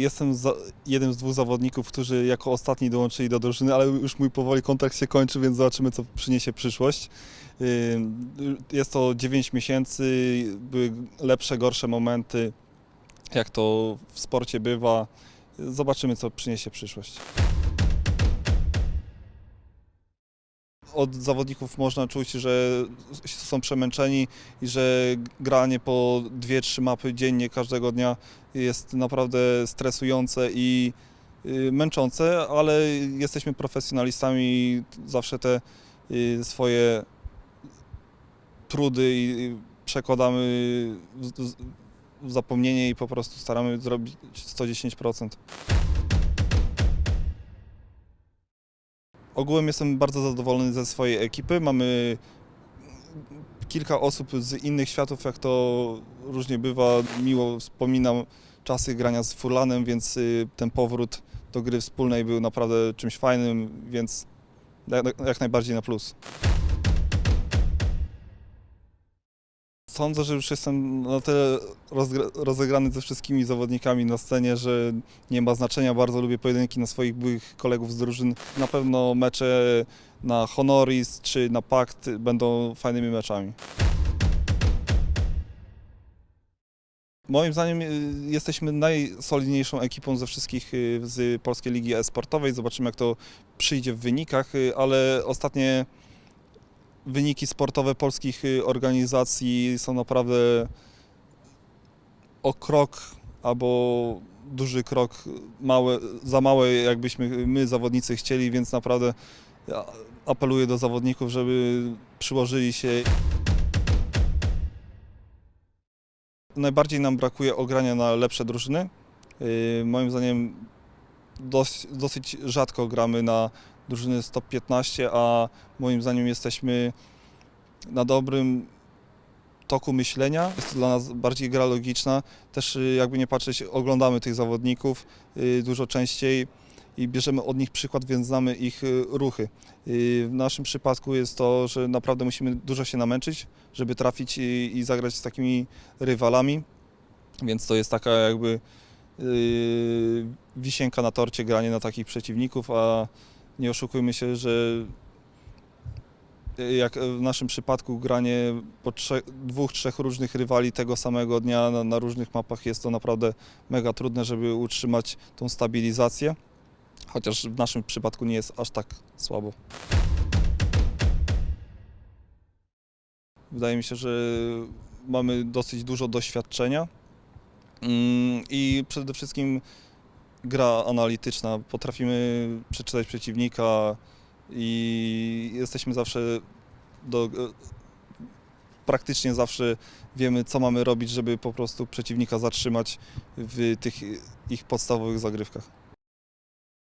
Jestem za, jednym z dwóch zawodników, którzy jako ostatni dołączyli do drużyny, ale już mój powoli kontrakt się kończy, więc zobaczymy, co przyniesie przyszłość. Jest to 9 miesięcy, były lepsze, gorsze momenty, jak to w sporcie bywa. Zobaczymy, co przyniesie przyszłość. Od zawodników można czuć, że są przemęczeni i że granie po 2-3 mapy dziennie każdego dnia jest naprawdę stresujące i y, męczące, ale jesteśmy profesjonalistami i zawsze te y, swoje trudy i przekładamy w, w- w zapomnienie i po prostu staramy zrobić 110%. Ogółem jestem bardzo zadowolony ze swojej ekipy. Mamy kilka osób z innych światów, jak to różnie bywa. Miło wspominam czasy grania z Furlanem, więc y, ten powrót do gry wspólnej był naprawdę czymś fajnym, więc jak, jak najbardziej na plus. Sądzę, że już jestem na tyle rozegrany ze wszystkimi zawodnikami na scenie, że nie ma znaczenia. Bardzo lubię pojedynki na swoich byłych kolegów z drużyn. Na pewno mecze na Honoris czy na Pakt będą fajnymi meczami. Moim zdaniem y, jesteśmy najsolidniejszą ekipą ze wszystkich y, z Polskiej Ligi E-Sportowej. Zobaczymy, jak to przyjdzie w wynikach, y, ale ostatnie wyniki sportowe polskich y, organizacji są naprawdę o krok albo duży krok małe, za małe, jakbyśmy my zawodnicy chcieli, więc naprawdę apeluję do zawodników, żeby przyłożyli się. Najbardziej nam brakuje ogrania na lepsze drużyny. Yy, Moim zdaniem dosyć, dosyć rzadko gramy na drużyny z top 15, a moim zdaniem jesteśmy na dobrym toku myślenia. Jest to dla nas bardziej gra logiczna. Też y, jakby nie patrzeć, oglądamy tych zawodników y, dużo częściej i bierzemy od nich przykład, więc znamy ich y, ruchy. W naszym przypadku jest to, że naprawdę musimy dużo się namęczyć, żeby trafić i, zagrać z takimi rywalami, więc to jest taka jakby wisienka na torcie granie na takich przeciwników, a nie oszukujmy się, że jak w naszym przypadku granie po trzech, dwóch, trzech różnych rywali tego samego dnia na, na różnych mapach jest to naprawdę mega trudne, żeby utrzymać tą stabilizację. Chociaż w naszym przypadku nie jest aż tak słabo. Wydaje mi się, że mamy dosyć dużo doświadczenia i przede wszystkim gra analityczna. Potrafimy przeczytać przeciwnika i jesteśmy zawsze do, praktycznie zawsze wiemy, co mamy robić, żeby po prostu przeciwnika zatrzymać w tych ich podstawowych zagrywkach.